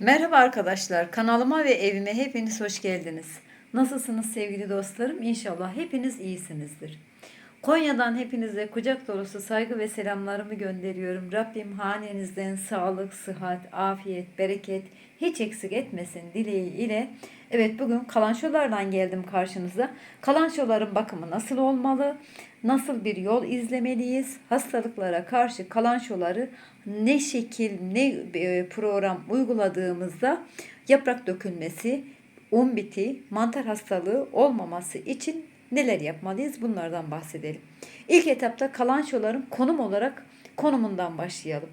Merhaba arkadaşlar, kanalıma ve evime hepiniz hoş geldiniz. Nasılsınız sevgili dostlarım? İnşallah hepiniz iyisinizdir. Konya'dan hepinize kucak dolusu saygı ve selamlarımı gönderiyorum. Rabbim hanenizden sağlık, sıhhat, afiyet, bereket hiç eksik etmesin dileği ile. Evet bugün kalançolardan geldim karşınıza. Kalançoların bakımı nasıl olmalı? Nasıl bir yol izlemeliyiz? Hastalıklara karşı kalançoları ne şekil, ne e, program uyguladığımızda yaprak dökülmesi, un biti, mantar hastalığı olmaması için neler yapmalıyız? Bunlardan bahsedelim. İlk etapta kalançoların konum olarak konumundan başlayalım.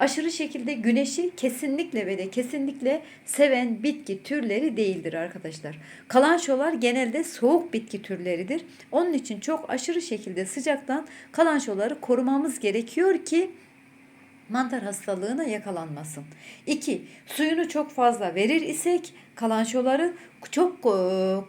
Aşırı şekilde güneşi kesinlikle ve de kesinlikle seven bitki türleri değildir arkadaşlar. Kalançolar genelde soğuk bitki türleridir. Onun için çok aşırı şekilde sıcaktan kalançoları korumamız gerekiyor ki mantar hastalığına yakalanmasın. 2. Suyunu çok fazla verir isek kalançoları çok e,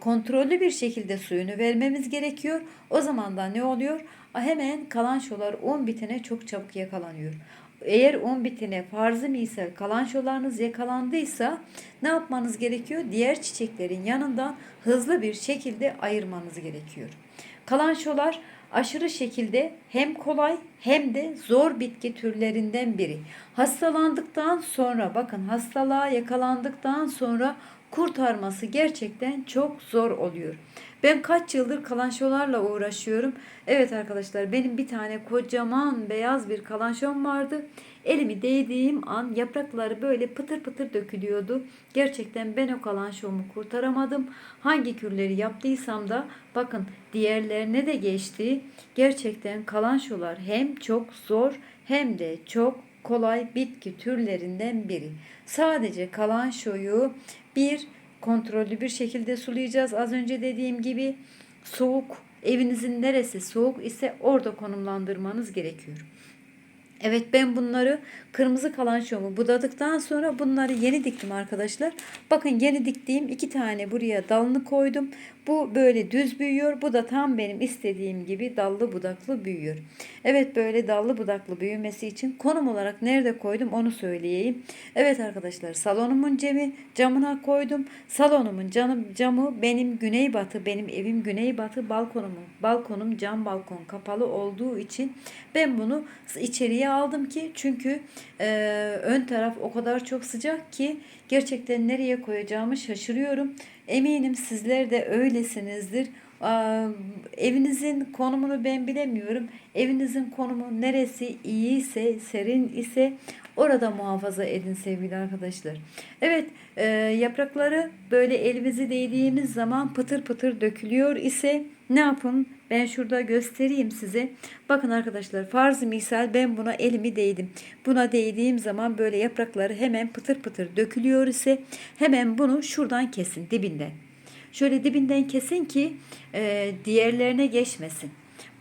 kontrollü bir şekilde suyunu vermemiz gerekiyor. O zaman da ne oluyor? Hemen kalançolar 10 bitine çok çabuk yakalanıyor. Eğer 10 bitine farzı misal kalançolarınız yakalandıysa ne yapmanız gerekiyor? Diğer çiçeklerin yanından hızlı bir şekilde ayırmanız gerekiyor. Kalançolar aşırı şekilde hem kolay hem de zor bitki türlerinden biri. Hastalandıktan sonra bakın hastalığa yakalandıktan sonra kurtarması gerçekten çok zor oluyor. Ben kaç yıldır kalançolarla uğraşıyorum. Evet arkadaşlar benim bir tane kocaman beyaz bir kalançom vardı. Elimi değdiğim an yaprakları böyle pıtır pıtır dökülüyordu. Gerçekten ben o kalançomu kurtaramadım. Hangi kürleri yaptıysam da bakın diğerlerine de geçti. Gerçekten kalançolar hem çok zor hem de çok kolay bitki türlerinden biri. Sadece kalançoyu bir kontrollü bir şekilde sulayacağız. Az önce dediğim gibi soğuk evinizin neresi soğuk ise orada konumlandırmanız gerekiyor. Evet ben bunları kırmızı kalançomu budadıktan sonra bunları yeni diktim arkadaşlar. Bakın yeni diktiğim iki tane buraya dalını koydum. Bu böyle düz büyüyor. Bu da tam benim istediğim gibi dallı budaklı büyüyor. Evet böyle dallı budaklı büyümesi için konum olarak nerede koydum onu söyleyeyim. Evet arkadaşlar salonumun cemi camına koydum. Salonumun canım, camı benim güneybatı benim evim güneybatı balkonumun balkonum cam balkon kapalı olduğu için ben bunu içeriye aldım ki çünkü e, ön taraf o kadar çok sıcak ki gerçekten nereye koyacağımı şaşırıyorum. Eminim sizler de öylesinizdir. Aa, evinizin konumunu ben bilemiyorum. Evinizin konumu neresi iyi ise, serin ise orada muhafaza edin sevgili arkadaşlar. Evet, e, yaprakları böyle elimizi değdiğimiz zaman pıtır pıtır dökülüyor ise ne yapın? Ben şurada göstereyim size. Bakın arkadaşlar farz misal ben buna elimi değdim. Buna değdiğim zaman böyle yaprakları hemen pıtır pıtır dökülüyor ise hemen bunu şuradan kesin dibinden. Şöyle dibinden kesin ki e, diğerlerine geçmesin.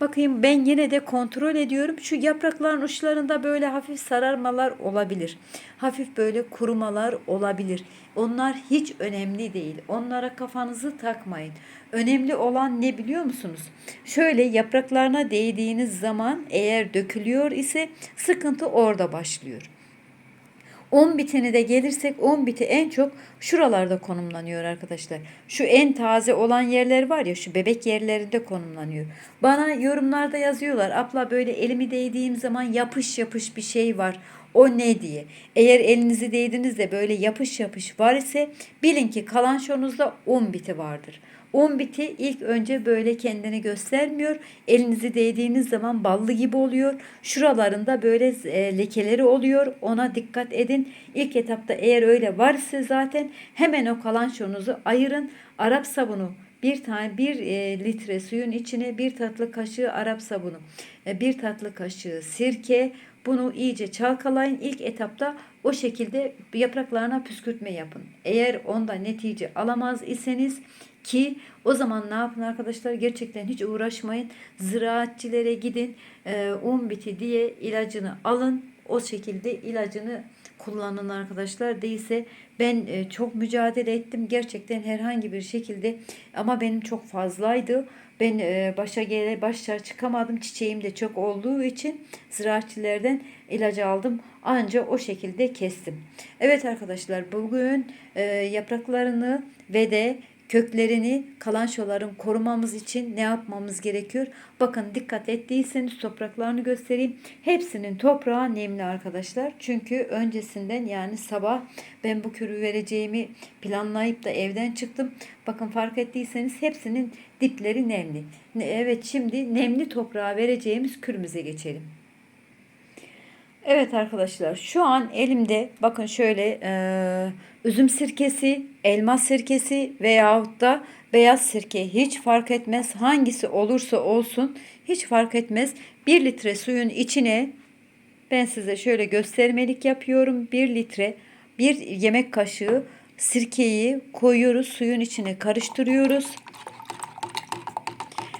Bakayım ben yine de kontrol ediyorum. Şu yaprakların uçlarında böyle hafif sararmalar olabilir. Hafif böyle kurumalar olabilir. Onlar hiç önemli değil. Onlara kafanızı takmayın. Önemli olan ne biliyor musunuz? Şöyle yapraklarına değdiğiniz zaman eğer dökülüyor ise sıkıntı orada başlıyor. 10 bitini de gelirsek 10 biti en çok şuralarda konumlanıyor arkadaşlar. Şu en taze olan yerler var ya şu bebek yerlerinde konumlanıyor. Bana yorumlarda yazıyorlar. Abla böyle elimi değdiğim zaman yapış yapış bir şey var. O ne diye. Eğer elinizi değdiğinizde böyle yapış yapış var ise bilin ki kalançonuzda 10 biti vardır. 10 biti ilk önce böyle kendini göstermiyor. Elinizi değdiğiniz zaman ballı gibi oluyor. Şuralarında böyle e, lekeleri oluyor. Ona dikkat edin. İlk etapta eğer öyle varsa zaten hemen o kalançonuzu ayırın. Arap sabunu bir tane bir e, litre suyun içine bir tatlı kaşığı Arap sabunu, e, bir tatlı kaşığı sirke, bunu iyice çalkalayın. İlk etapta o şekilde yapraklarına püskürtme yapın. Eğer onda netice alamaz iseniz ki o zaman ne yapın arkadaşlar? Gerçekten hiç uğraşmayın. Ziraatçilere gidin. E, un biti diye ilacını alın. O şekilde ilacını kullanın arkadaşlar. Değilse ben e, çok mücadele ettim. Gerçekten herhangi bir şekilde ama benim çok fazlaydı. Ben e, başa gele başa çıkamadım. Çiçeğim de çok olduğu için ziraatçilerden ilacı aldım. Anca o şekilde kestim. Evet arkadaşlar bugün e, yapraklarını ve de köklerini kalançoların korumamız için ne yapmamız gerekiyor? Bakın dikkat ettiyseniz topraklarını göstereyim. Hepsinin toprağı nemli arkadaşlar. Çünkü öncesinden yani sabah ben bu kürü vereceğimi planlayıp da evden çıktım. Bakın fark ettiyseniz hepsinin dipleri nemli. Evet şimdi nemli toprağa vereceğimiz kürümüze geçelim. Evet arkadaşlar şu an elimde bakın şöyle e, üzüm sirkesi, elma sirkesi veyahut da beyaz sirke hiç fark etmez. Hangisi olursa olsun hiç fark etmez. 1 litre suyun içine ben size şöyle göstermelik yapıyorum. 1 litre bir yemek kaşığı sirkeyi koyuyoruz suyun içine karıştırıyoruz.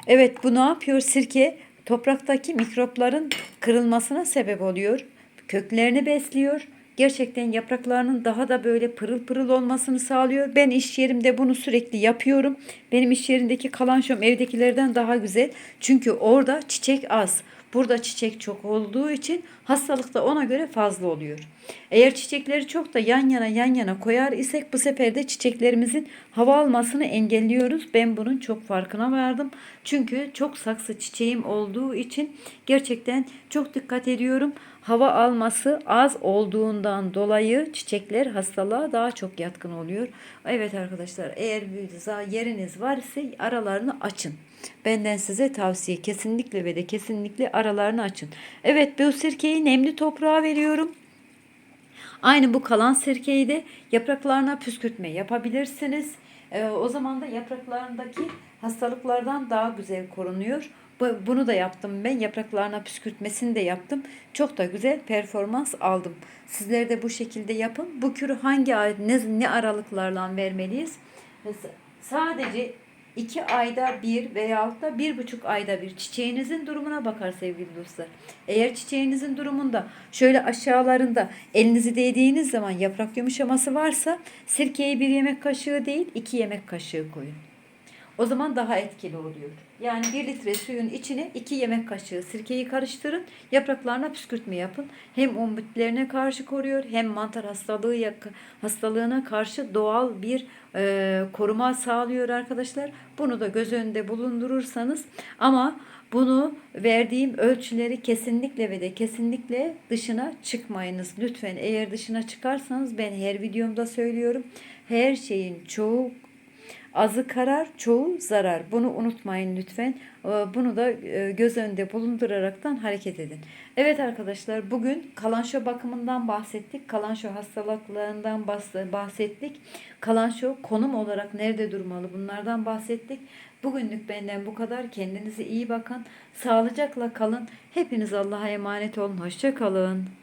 Evet bu ne yapıyor? Sirke topraktaki mikropların kırılmasına sebep oluyor. Köklerini besliyor. Gerçekten yapraklarının daha da böyle pırıl pırıl olmasını sağlıyor. Ben iş yerimde bunu sürekli yapıyorum. Benim iş yerindeki kalançom evdekilerden daha güzel. Çünkü orada çiçek az. Burada çiçek çok olduğu için hastalık da ona göre fazla oluyor. Eğer çiçekleri çok da yan yana yan yana koyar isek bu sefer de çiçeklerimizin hava almasını engelliyoruz. Ben bunun çok farkına vardım. Çünkü çok saksı çiçeğim olduğu için gerçekten çok dikkat ediyorum. Hava alması az olduğundan dolayı çiçekler hastalığa daha çok yatkın oluyor. Evet arkadaşlar eğer bir yeriniz var ise aralarını açın. Benden size tavsiye kesinlikle ve de kesinlikle aralarını açın. Evet bu sirkeyi nemli toprağa veriyorum. Aynı bu kalan sirkeyi de yapraklarına püskürtme yapabilirsiniz. Ee, o zaman da yapraklarındaki hastalıklardan daha güzel korunuyor. Bunu da yaptım ben. Yapraklarına püskürtmesini de yaptım. Çok da güzel performans aldım. Sizler de bu şekilde yapın. Bu kürü hangi ne, ne aralıklarla vermeliyiz? Sadece iki ayda bir veyahut da bir buçuk ayda bir çiçeğinizin durumuna bakar sevgili dostlar. Eğer çiçeğinizin durumunda şöyle aşağılarında elinizi değdiğiniz zaman yaprak yumuşaması varsa sirkeyi bir yemek kaşığı değil iki yemek kaşığı koyun. O zaman daha etkili oluyor. Yani 1 litre suyun içine 2 yemek kaşığı sirkeyi karıştırın. Yapraklarına püskürtme yapın. Hem umbutlerine karşı koruyor hem mantar hastalığı hastalığına karşı doğal bir e, koruma sağlıyor arkadaşlar. Bunu da göz önünde bulundurursanız ama bunu verdiğim ölçüleri kesinlikle ve de kesinlikle dışına çıkmayınız. Lütfen eğer dışına çıkarsanız ben her videomda söylüyorum. Her şeyin çoğu Azı karar, çoğu zarar. Bunu unutmayın lütfen. Ee, bunu da e, göz önünde bulunduraraktan hareket edin. Evet arkadaşlar bugün kalanşo bakımından bahsettik. Kalanşo hastalıklarından bahsettik. Kalanşo konum olarak nerede durmalı bunlardan bahsettik. Bugünlük benden bu kadar. Kendinize iyi bakın. Sağlıcakla kalın. Hepiniz Allah'a emanet olun. Hoşça kalın.